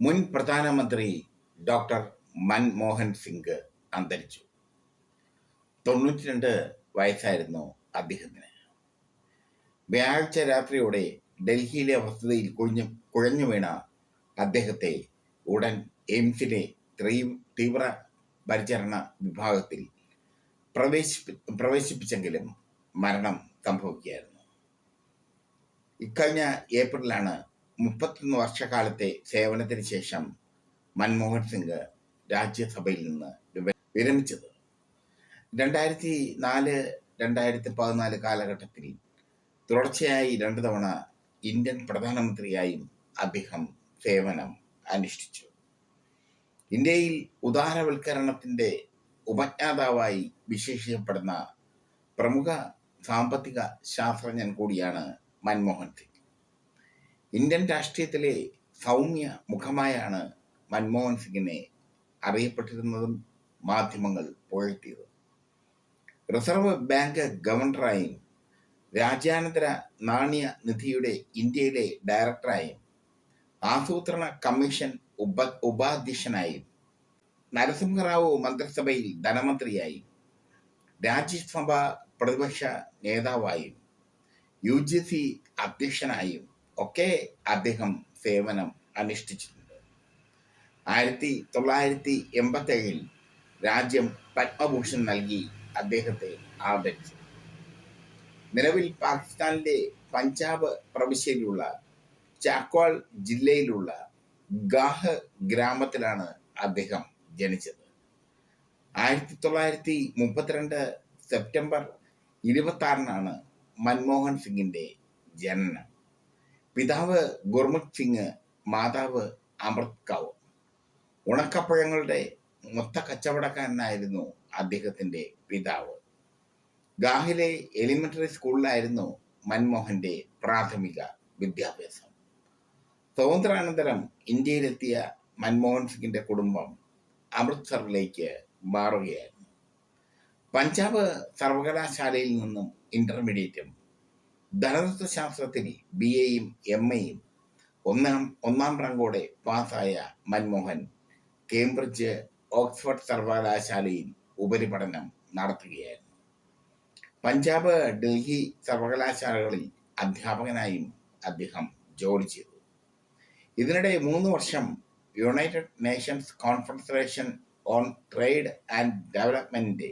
മുൻ പ്രധാനമന്ത്രി ഡോക്ടർ മൻമോഹൻ സിംഗ് അന്തരിച്ചു. തൊണ്ണൂറ്റി രണ്ട് വയസ്സായിരുന്നു അദ്ദേഹത്തിന്. വ്യാഴാഴ്ച രാത്രിയോടെ ഡൽഹിയിലെ വസതിയിൽ കുഴിഞ്ഞു കുഴഞ്ഞു വീണ അദ്ദേഹത്തെ ഉടൻ എയിംസിലെ തീവ്ര പരിചരണ വിഭാഗത്തിൽ പ്രവേശിപ്പി പ്രവേശിപ്പിച്ചെങ്കിലും മരണം സംഭവിക്കുകയായിരുന്നു. ഇക്കഴിഞ്ഞ ഏപ്രിലാണ് മുപ്പത്തൊന്ന് വർഷക്കാലത്തെ സേവനത്തിന് ശേഷം മൻമോഹൻ സിംഗ് രാജ്യസഭയിൽ നിന്ന് വിര- വിരമിച്ചത്. രണ്ടായിരത്തി നാല് രണ്ടായിരത്തി പതിനാല് കാലഘട്ടത്തിൽ തുടർച്ചയായി രണ്ടു തവണ ഇന്ത്യൻ പ്രധാനമന്ത്രിയായും അദ്ദേഹം സേവനം അനുഷ്ഠിച്ചു. ഇന്ത്യയിൽ ഉദാരവൽക്കരണത്തിന്റെ ഉപജ്ഞാതാവായി വിശേഷിക്കപ്പെടുന്ന പ്രമുഖ സാമ്പത്തിക ശാസ്ത്രജ്ഞൻ കൂടിയാണ് മൻമോഹൻ സിംഗ്. ഇന്ത്യൻ രാഷ്ട്രീയത്തിലെ സൗമ്യ മുഖമായാണ് മൻമോഹൻ സിംഗിനെ അറിയപ്പെട്ടിരുന്നതും മാധ്യമങ്ങൾ പുകഴ്ത്തിയത് റിസർവ് ബാങ്ക് ഗവർണറായും രാജ്യാനന്തര നാണ്യ നിധിയുടെ ഇന്ത്യയിലെ ഡയറക്ടറായും ആസൂത്രണ കമ്മീഷൻ ഉപ ഉപാധ്യക്ഷനായും നരസിംഹറാവു മന്ത്രിസഭയിൽ ധനമന്ത്രിയായും രാജ്യസഭ പ്രതിപക്ഷ നേതാവായും യു ജി സി അധ്യക്ഷനായും ഒക്കെ അദ്ദേഹം സേവനം അനുഷ്ഠിച്ചിട്ടുണ്ട്. ആയിരത്തി തൊള്ളായിരത്തി എൺപത്തേഴിൽ രാജ്യം പത്മഭൂഷൺ നൽകി അദ്ദേഹത്തെ ആദരിച്ചു. നിലവിൽ പാകിസ്ഥാനിലെ പഞ്ചാബ് പ്രവിശ്യയിലുള്ള ചാക്വാൾ ജില്ലയിലുള്ള ഗാഹ് ഗ്രാമത്തിലാണ് അദ്ദേഹം ജനിച്ചത്. ആയിരത്തി തൊള്ളായിരത്തി മുപ്പത്തിരണ്ട് സെപ്റ്റംബർ ഇരുപത്തി ആറിനാണ് മൻമോഹൻ സിംഗിന്റെ ജനനം. പിതാവ് ഗുർമുഖ് സിംഗ് മാതാവ് അമൃത് കൗർ. ഉണക്കപ്പഴങ്ങളുടെ മൊത്ത കച്ചവടക്കാരനായിരുന്നു അദ്ദേഹത്തിന്റെ പിതാവ്. ഗാഹിലെ എലിമെന്ററി സ്കൂളിലായിരുന്നു മൻമോഹന്റെ പ്രാഥമിക വിദ്യാഭ്യാസം. സ്വാതന്ത്ര്യാനന്തരം ഇന്ത്യയിലെത്തിയ മൻമോഹൻ സിംഗിന്റെ കുടുംബം അമൃത്സറിലേക്ക് മാറുകയായിരുന്നു. പഞ്ചാബ് സർവകലാശാലയിൽ നിന്നും ഇന്റർമീഡിയറ്റും ധനതത്വശാസ്ത്രത്തിൽ ബി എയും എം എയും ഒന്നാം ഒന്നാം റാങ്കോടെ പാസായ മൻമോഹൻ കേംബ്രിഡ്ജ് ഓക്സ്ഫോർഡ് സർവകലാശാലയിൽ ഉപരിപഠനം നടത്തുകയായിരുന്നു. പഞ്ചാബ് ഡൽഹി സർവകലാശാലകളിൽ അധ്യാപകനായും അദ്ദേഹം ജോലി ചെയ്തു. ഇതിനിടെ മൂന്ന് വർഷം United Nations Confederation on Trade and ഡെവലപ്മെന്റിന്റെ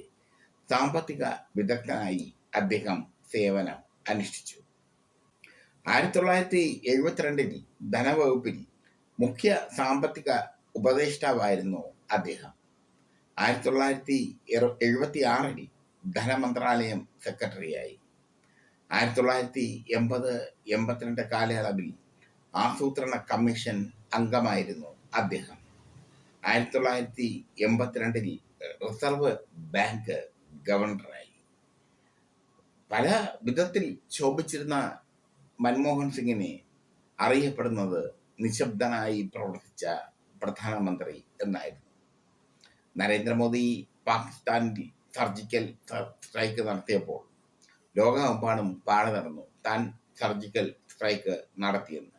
സാമ്പത്തിക വിദഗ്ധനായി അദ്ദേഹം സേവനം അനുഷ്ഠിച്ചു. ആയിരത്തി തൊള്ളായിരത്തി എഴുപത്തിരണ്ടിൽ ധനവകുപ്പിൽ മുഖ്യ സാമ്പത്തിക ഉപദേഷ്ടാവായിരുന്നു അദ്ദേഹം. ആയിരത്തി തൊള്ളായിരത്തി എഴുപത്തി ആറിൽ ധനമന്ത്രാലയം സെക്രട്ടറിയായി. ആയിരത്തി തൊള്ളായിരത്തി എൺപത് എൺപത്തിരണ്ട് കാലയളവിൽ ആസൂത്രണ കമ്മീഷൻ അംഗമായിരുന്നു അദ്ദേഹം. ആയിരത്തി തൊള്ളായിരത്തി എൺപത്തിരണ്ടിൽ റിസർവ് ബാങ്ക് ഗവർണറായി. പല വിധത്തിൽ ശോഭിച്ചിരുന്ന മൻമോഹൻ സിംഗിനെ അറിയപ്പെടുന്നത് നിശബ്ദനായി പ്രവർത്തിച്ച പ്രധാനമന്ത്രി എന്നായിരുന്നു. നരേന്ദ്രമോദി പാകിസ്ഥാനിൽ സർജിക്കൽ സ്ട്രൈക്ക് നടത്തിയപ്പോൾ ലോകമെമ്പാടും പാടി നടന്നു. താൻ സർജിക്കൽ സ്ട്രൈക്ക് നടത്തിയെന്ന്.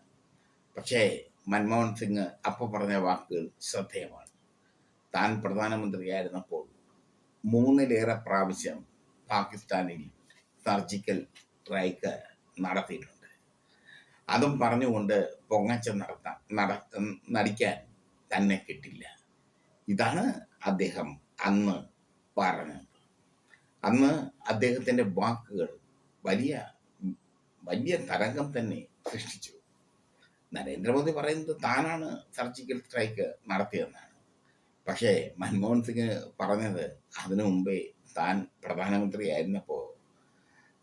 പക്ഷേ മൻമോഹൻ സിംഗ് അപ്പോൾ പറഞ്ഞ വാക്കുകൾ ശ്രദ്ധേയമാണ്. താൻ പ്രധാനമന്ത്രിയായിരുന്നപ്പോൾ മൂന്നിലേറെ പ്രാവശ്യം പാകിസ്ഥാനിൽ സർജിക്കൽ സ്ട്രൈക്ക് നടത്തിയിട്ടുണ്ട്. അതും പറഞ്ഞുകൊണ്ട് പൊങ്ങച്ച നടത്താൻ നട നടിക്കാൻ തന്നെ കിട്ടില്ല. ഇതാണ് അദ്ദേഹം അന്ന് പറഞ്ഞത്. അന്ന് അദ്ദേഹത്തിന്റെ വാക്കുകൾ വലിയ വലിയ തരംഗം തന്നെ സൃഷ്ടിച്ചു. നരേന്ദ്രമോദി പറയുന്നത് താനാണ് സർജിക്കൽ സ്ട്രൈക്ക് നടത്തിയതെന്നാണ്. പക്ഷേ മൻമോഹൻ സിംഗ് പറഞ്ഞത് അതിനു മുമ്പേ താൻ പ്രധാനമന്ത്രി പ്രധാനമന്ത്രിയായിരുന്നപ്പോൾ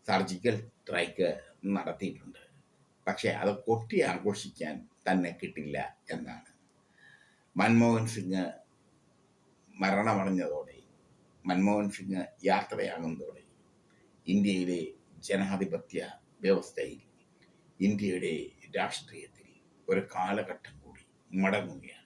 സർജിക്കൽ സ്ട്രൈക്ക് നടത്തിയിട്ടുണ്ട്. പക്ഷേ അത് കൊട്ടി ആഘോഷിക്കാൻ തന്നെ കിട്ടില്ല എന്നാണ്. മൻമോഹൻ സിംഗ് മരണമടഞ്ഞതോടെ മൻമോഹൻ സിംഗ് യാത്രയാകുന്നതോടെ ഇന്ത്യയിലെ ജനാധിപത്യ വ്യവസ്ഥയിൽ ഇന്ത്യയുടെ രാഷ്ട്രീയത്തിൽ ഒരു കാലഘട്ടം കൂടി മടങ്ങുകയാണ്.